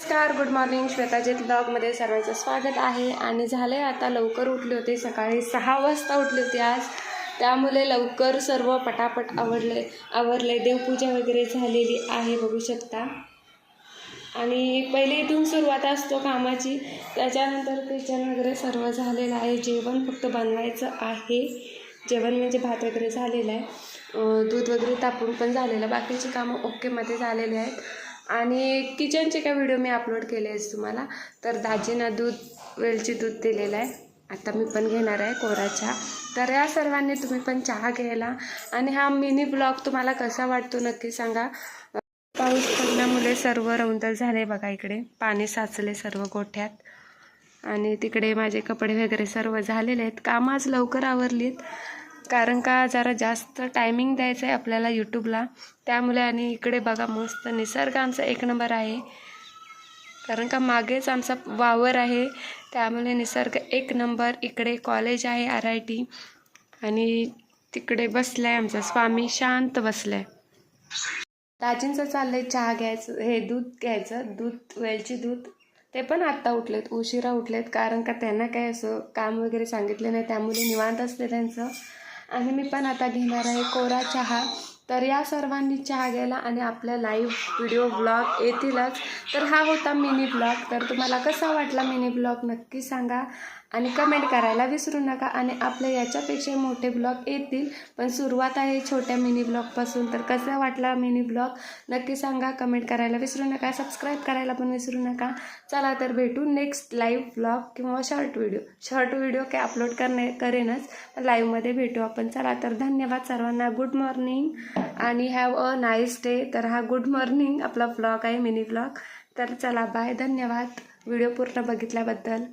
नमस्कार good morning श्वेताजीत ब्लॉगमध्ये सर्वांचं स्वागत आहे. आणि झालं आहे आता लवकर उठले होते सकाळी सहा वाजता उठले होते आज. त्यामुळे लवकर सर्व पटापट आवडले आवरले. देवपूजा वगैरे झालेली आहे बघू शकता. आणि पहिले इथून सुरुवात असतो कामाची. त्याच्यानंतर किचन वगैरे सर्व झालेलं आहे. जेवण फक्त बनवायचं आहे. जेवण म्हणजे भात वगैरे झालेलं आहे. दूध वगैरे तापून पण झालेलं बाकीची कामं ओकेमध्ये झालेली आहेत. आणि किचनचे काय व्हिडिओ मी अपलोड केले आहेत तुम्हाला. तर दाजीना दूध वेलची दूध दिलेलं आहे. आता मी पण घेणार आहे कोरा चहा तर या सर्वांनी तुम्ही पण चहा घ्यायला. आणि हा मिनी ब्लॉग तुम्हाला कसा वाटतो नक्की सांगा. पाऊस पडल्यामुळे सर्व रौंदल झाले बघा इकडे. पाणी साचले सर्व गोठ्यात. आणि तिकडे माझे कपडे वगैरे सर्व झालेले आहेत. कामं आज लवकर आवरलीत. कारण का जरा जास्त टायमिंग द्यायचं आहे आपल्याला यूट्यूबला त्यामुळे आणि इकडे बघा मस्त निसर्ग आमचा एक नंबर आहे. कारण का मागेच आमचा वावर आहे. त्यामुळे निसर्ग एक नंबर. इकडे कॉलेज आहे आर आय टी आणि तिकडे बसलाय आमचा स्वामी शांत बसलाय. दाजींचं चाललंय चहा घ्यायचं हे दूध घ्यायचं दूध वेलची दूध. ते पण आत्ता उठलेत उशिरा उठलेत. कारण का त्यांना काय असं काम वगैरे सांगितलं नाही. त्यामुळे निवांत असते त्यांचं. आणि मी पण आता घेणार आहे कोरा चहा. तर या सर्वांनी चहा घ्यायला आणि आपल्या लाईव्ह व्हिडिओ ब्लॉग येतीलच. तर हा होता मिनी ब्लॉग तर तुम्हाला कसा वाटला मिनी ब्लॉग नक्की सांगा. आणि कमेंट करायला विसरू नका. आणि आपल्या याच्यापेक्षा मोठे ब्लॉग येतील. पण सुरुवात आहे छोट्या मिनी ब्लॉगपासून तर कसा वाटला मिनी ब्लॉग नक्की सांगा. कमेंट करायला विसरू नका. सबस्क्राईब करायला पण विसरू नका. चला तर भेटू नेक्स्ट लाईव्ह ब्लॉग किंवा शॉर्ट व्हिडिओ शॉर्ट व्हिडिओ काय अपलोड करणे करेनच. लाईव्हमध्ये भेटू आपण. चला तर धन्यवाद सर्वांना. गुड मॉर्निंग आणि हॅव अ नाईस डे तर हा गुड मॉर्निंग आपला ब्लॉग आहे मिनी ब्लॉग तर चला बाय धन्यवाद. व्हिडिओ पूर्ण बघितल्याबद्दल.